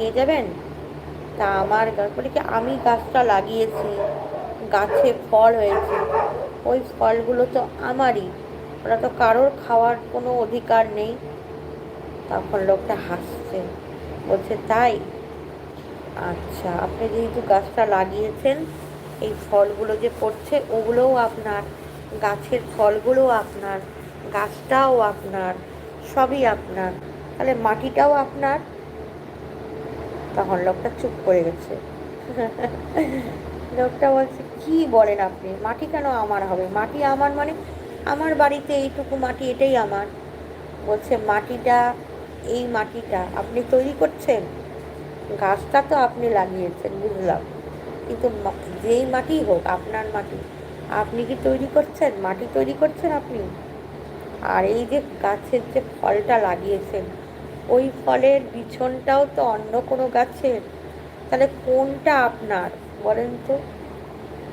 নিয়ে যাবেন? তা আমার গা- বলি কি, আমি গাছটা লাগিয়েছি, গাছে ফল হয়েছে। ওই ফলগুলো তো আমারই। ওরা তো কারোর খাওয়ার কোনো অধিকার নেই। তখন লোকটা হাসছে, বলছে, তাই? আচ্ছা আপনি যেহেতু গাছটা লাগিয়েছেন, এই ফলগুলো যে পড়ছে, ওগুলোও আপনার, গাছের ফলগুলোও আপনার, গাছটাও আপনার, সবই আপনার। তাহলে মাটিটাও আপনার? তখন লোকটা চুপ করে গেছে। লোকটা বলছে, কি বলেন আপনি? মাটি কেন আমার হবে? মাটি আমার মানে আমার বাড়িতে এইটুকু মাটি, এটাই আমার। বলছে, মাটিটা, এই মাটিটা আপনি তৈরি করছেন? গাছটা তো আপনি লাগিয়েছেন, বুঝলাম। কিন্তু যেই মাটি হোক, আপনার মাটি, আপনি কি তৈরি করছেন? মাটি তৈরি করছেন আপনি? আর এই যে গাছের যে ফলটা লাগিয়েছেন ওই ফলের বিছনটাও তো অন্য কোনো গাছের। তাহলে কোনটা আপনার? বলেন তো।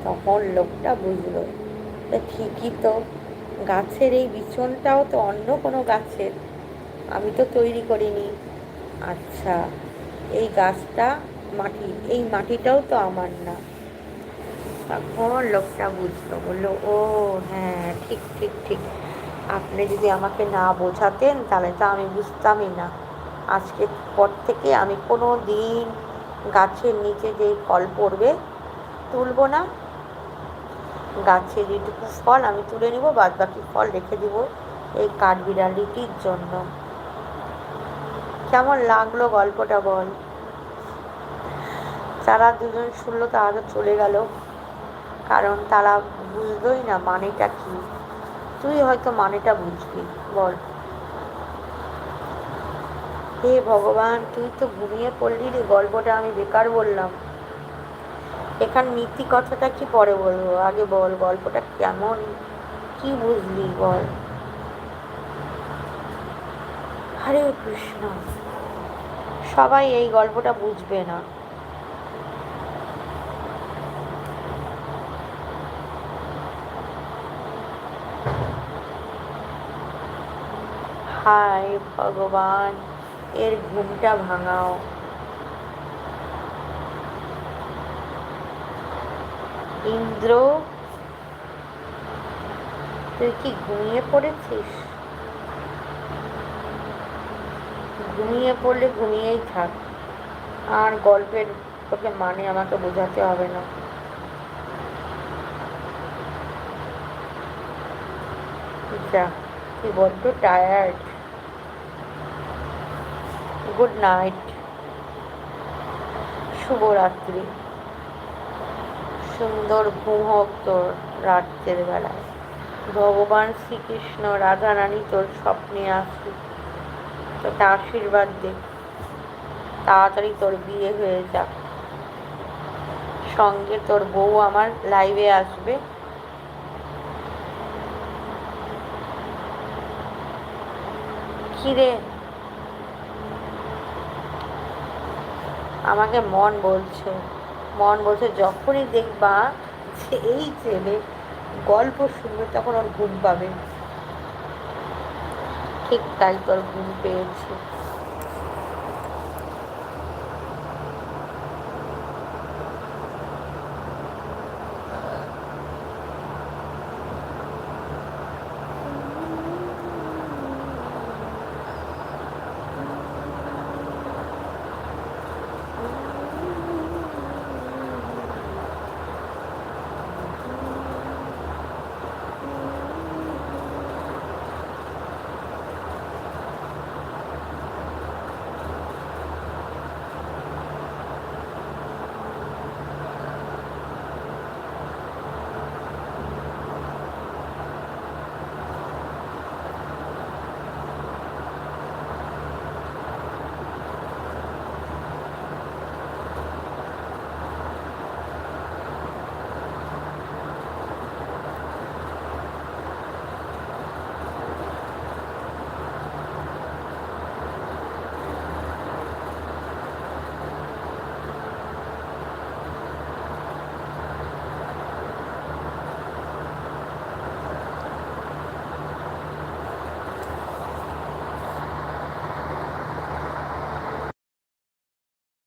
তখন লোকটা বুঝলো ঠিকই তো, গাছের এই বিছনটাও তো অন্য কোনো গাছের। আমি তো তৈরি করিনি। আচ্ছা এই গাছটা মাটি, এই মাটিটাও তো আমার না। তখন লোকটা বুঝলো, বলল, ও হ্যাঁ ঠিক ঠিক ঠিক। আপনি যদি আমাকে না বোঝাতেন, তাহলে তো আমি বুঝতামই না। আজকে পর থেকে আমি কোনো দিন গাছের নিচে যেই ফল পড়বে তুলবো না। গাছের যেটুকু ফল আমি তুলে নিব বাদ বাকি ফল রেখে দিব এই কাঠবিড়ালিটির জন্য। কেমন লাগল গল্পটা বল? তারা দুজন শুনলো তারা চলে গেল, কারণ তারা বুঝলোই না মানেটা কি। তুই হয়তো মানেটা বুঝবি, বল। হে ভগবান, তুই তো ঘুমিয়ে পড়লি রে, গল্পটা আমি বেকার বললাম। এখান নীতি কথাটা কি পরে বলব? আগে বল, গল্পটা কেমন? কি বুঝলি বল? হরে কৃষ্ণ, সবাই এই গল্পটা বুঝবে না। হায় ভগবান। এর ঘুমটা ভাঙাও। ইন্দ্র, তুই কি ঘুমিয়ে পড়েছিস? ঘুমিয়ে পড়লে ঘুমিয়েই থাক। আর গল্পের তোকে মানে আমাকে বোঝাতে হবে না। যা, তুই বড্ড টায়ার্ড গুড নাইট। শুভরাত্রি। সুন্দর ঘুম হোক তোর রাত্রের বেলায়। ভগবান শ্রীকৃষ্ণ, রাধারানী তোর স্বপ্নে আসুক। তোকে আশীর্বাদ দে তাড়াতাড়ি তোর বিয়ে হয়ে যাক। সঙ্গে তোর বউ আমার লাইভে আসবে। কিরে? আমাকে মন বলছে। মন বলছে, যখনই দেখবা যে এই ছেলে গল্প শুনবে, তখন ওর ঘুম পাবে। ঠিক তাই তোর ঘুম পেয়েছে।